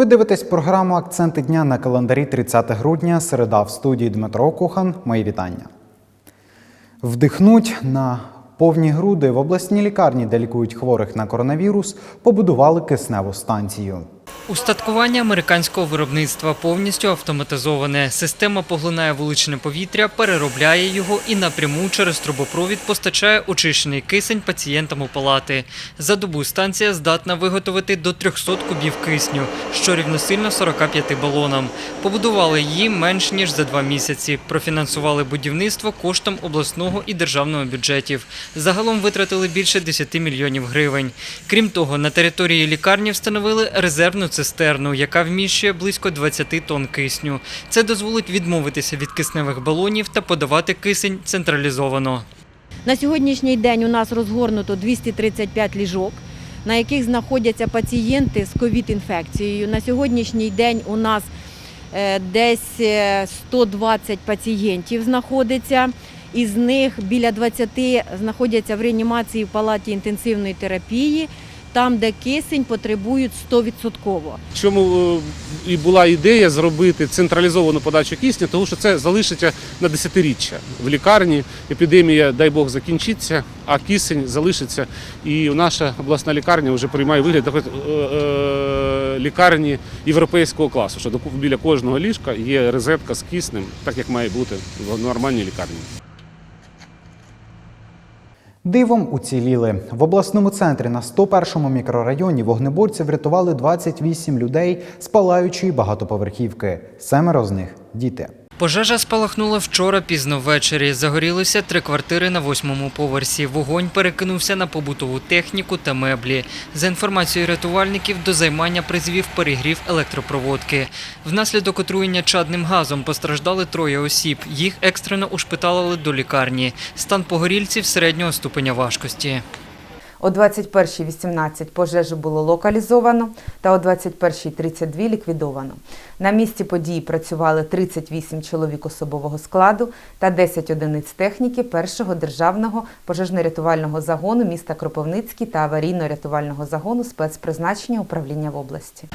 Ви дивитесь програму Акценти дня на календарі 30 грудня. Середа в студії Дмитро Кухан. Мої вітання. Вдихнуть на повні груди в обласній лікарні, де лікують хворих на коронавірус, побудували кисневу станцію. Устаткування американського виробництва повністю автоматизоване. Система поглинає вуличне повітря, переробляє його і напряму через трубопровід постачає очищений кисень пацієнтам у палати. За добу станція здатна виготовити до 300 кубів кисню, що рівносильно 45 балонам. Побудували її менш ніж за два місяці. Профінансували будівництво коштом обласного і державного бюджетів. Загалом витратили більше 10 мільйонів гривень. Крім того, на території лікарні встановили резервну цистерну, яка вміщує близько 20 тонн кисню. Це дозволить відмовитися від кисневих балонів та подавати кисень централізовано. На сьогоднішній день у нас розгорнуто 235 ліжок, на яких знаходяться пацієнти з ковід-інфекцією. На сьогоднішній день у нас е, десь е, 120 пацієнтів знаходиться. Із них біля 20 знаходяться в реанімації в палаті інтенсивної терапії, там, де кисень потребують 100%. Чому е, і була ідея зробити централізовану подачу кисню, тому що це залишиться на десятиріччя в лікарні. Епідемія, дай Бог, закінчиться, а кисень залишиться. І наша обласна лікарня вже приймає вигляд е, е, лікарні європейського класу, що біля кожного ліжка є розетка з киснем, так як має бути в нормальній лікарні. Дивом уціліли. В обласному центрі на 101-му мікрорайоні вогнеборці врятували 28 людей з палаючої багатоповерхівки. Семеро з них діти. Пожежа спалахнула вчора пізно ввечері. Загорілися три квартири на восьмому поверсі. Вогонь перекинувся на побутову техніку та меблі. За інформацією рятувальників, до займання призвів перегрів електропроводки. Внаслідок отруєння чадним газом постраждали троє осіб. Їх екстрено ушпиталили до лікарні. Стан погорільців середнього ступеня важкості. О 21.18 пожежу було локалізовано та о 21.32 ліквідовано. На місці події працювали 38 чоловік особового складу та 10 одиниць техніки першого державного пожежно-рятувального загону міста Кропивницький та аварійно-рятувального загону спецпризначення управління в області.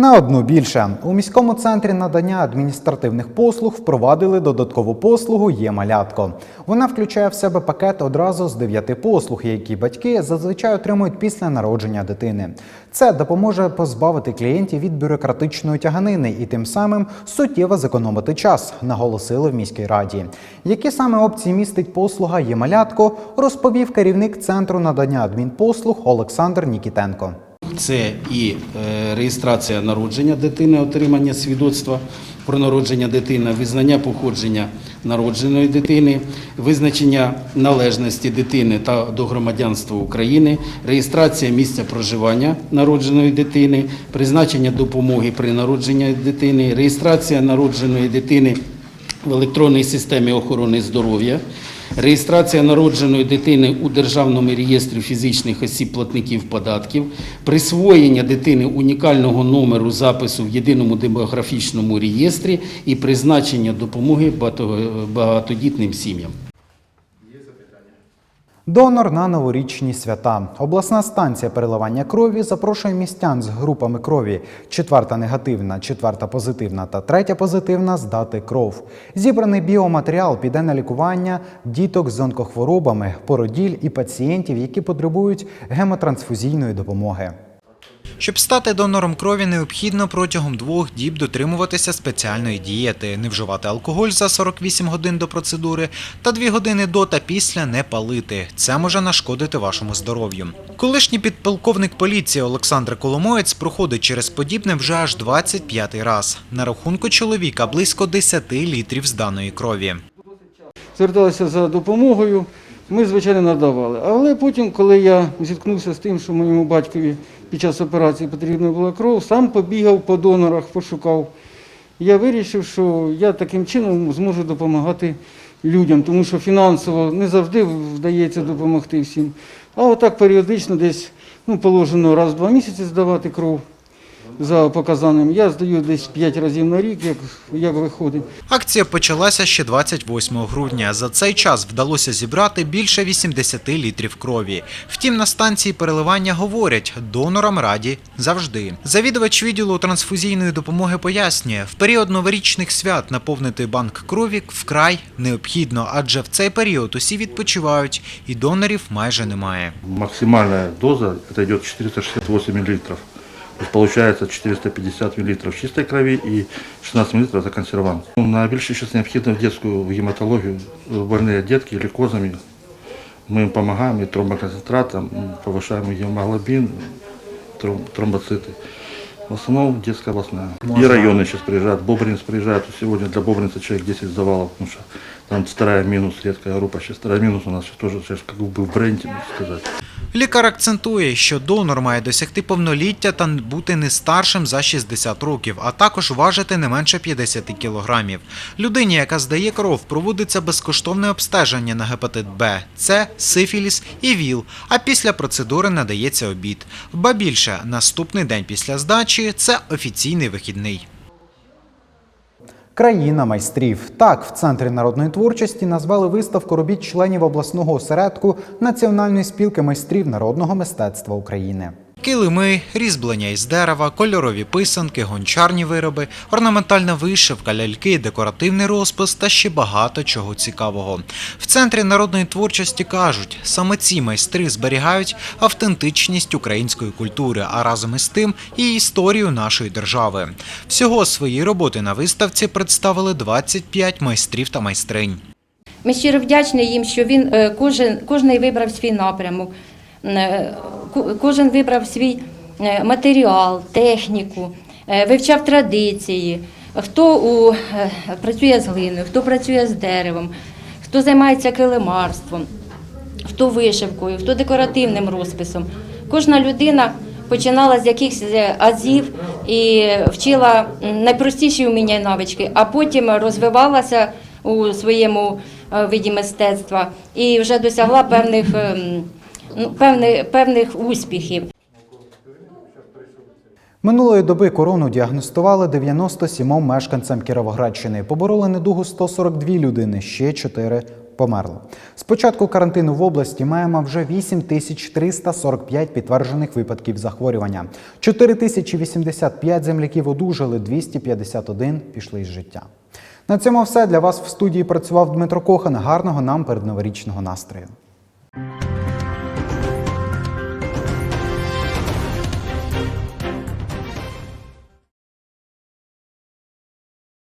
На одну більше у міському центрі надання адміністративних послуг впровадили додаткову послугу є малятко. Вона включає в себе пакет одразу з дев'яти послуг, які батьки зазвичай отримують після народження дитини. Це допоможе позбавити клієнтів від бюрократичної тяганини і тим самим суттєво зекономити час, наголосили в міській раді. Які саме опції містить послуга є малятко, розповів керівник центру надання адмінпослуг Олександр Нікітенко. Це і е, реєстрація народження дитини, отримання свідоцтва про народження дитини, визнання походження народженої дитини, визначення належності дитини та до громадянства України, реєстрація місця проживання народженої дитини, призначення допомоги при народженні дитини, реєстрація народженої дитини в електронній системі охорони здоров'я, реєстрація народженої дитини у Державному реєстрі фізичних осіб платників податків, присвоєння дитини унікального номеру запису в єдиному демографічному реєстрі і призначення допомоги багатодітним сім'ям. Донор на новорічні свята. Обласна станція переливання крові запрошує містян з групами крові четверта негативна, четверта позитивна та третя позитивна здати кров. Зібраний біоматеріал піде на лікування діток з онкохворобами, породіль і пацієнтів, які потребують гемотрансфузійної допомоги. Щоб стати донором крові, необхідно протягом двох діб дотримуватися спеціальної дієти, не вживати алкоголь за 48 годин до процедури та 2 години до та після не палити. Це може нашкодити вашому здоров'ю. Колишній підполковник поліції Олександр Коломоєць проходить через подібне вже аж 25 раз. На рахунку чоловіка близько 10 літрів зданої крові. зверталися за допомогою, ми, звичайно, надавали. Але потім, коли я зіткнувся з тим, що моєму батькові під час операції потрібна була кров, сам побігав по донорах, пошукав. Я вирішив, що я таким чином зможу допомагати людям, тому що фінансово не завжди вдається допомогти всім. А отак періодично десь ну, положено раз в два місяці здавати кров. За показанням. Я здаю десь 5 разів на рік, як, як виходить. Акція почалася ще 28 грудня. За цей час вдалося зібрати більше 80 літрів крові. Втім, на станції переливання говорять, донорам раді завжди. Завідувач відділу трансфузійної допомоги пояснює, в період новорічних свят наповнити банк крові вкрай необхідно, адже в цей період усі відпочивають і донорів майже немає. Максимальная доза это идет 468 миллилитров. Получается 450 мл чистой крови и 16 мл це консервант. Найбільше ну, сейчас необхідно в дитячу гематологію, э, больні дітки глюкозами. Ми їм допомагаємо і тромбоконцентратом, повишаємо гемоглобин, тромбоциты. В основном детская областная. Можно. И районы сейчас приезжают. Бобринец приезжает. Сегодня для Бобринца человек 10 завалов, потому что там вторая минус, редкая группа. Сейчас вторая минус у нас сейчас тоже сейчас как бы в бренде, можно сказать. Лікар акцентує, що донор має досягти повноліття та бути не старшим за 60 років, а також важити не менше 50 кілограмів. Людині, яка здає кров, проводиться безкоштовне обстеження на гепатит Б, С, сифіліс і ВІЛ, а після процедури надається обід. Ба більше, наступний день після здачі це офіційний вихідний. Країна майстрів. Так, в центрі народної творчості назвали виставку робіт членів обласного осередку Національної спілки майстрів народного мистецтва України. Килими, різьблення із дерева, кольорові писанки, гончарні вироби, орнаментальна вишивка, ляльки, декоративний розпис та ще багато чого цікавого. В центрі народної творчості кажуть, саме ці майстри зберігають автентичність української культури, а разом із тим і історію нашої держави. Всього свої роботи на виставці представили 25 майстрів та майстринь. Ми щиро вдячні їм, що він е, кожен, кожний вибрав свій напрямок, е, кожен вибрав свій е, матеріал, техніку, е, вивчав традиції. Хто у, е, працює з глиною, хто працює з деревом, хто займається килимарством, хто вишивкою, хто декоративним розписом. Кожна людина починала з якихось азів і вчила найпростіші вміння і навички, а потім розвивалася у своєму виді мистецтва і вже досягла певних, ем, певних, певних успіхів. Минулої доби корону діагностували 97 мешканцям Кіровоградщини. Побороли недугу 142 людини, ще 4 померли. З початку карантину в області маємо вже 8345 підтверджених випадків захворювання. 4085 земляків одужали, 251 пішли із життя. На цьому все для вас в студії працював Дмитро Кохан. Гарного нам передноворічного настрою.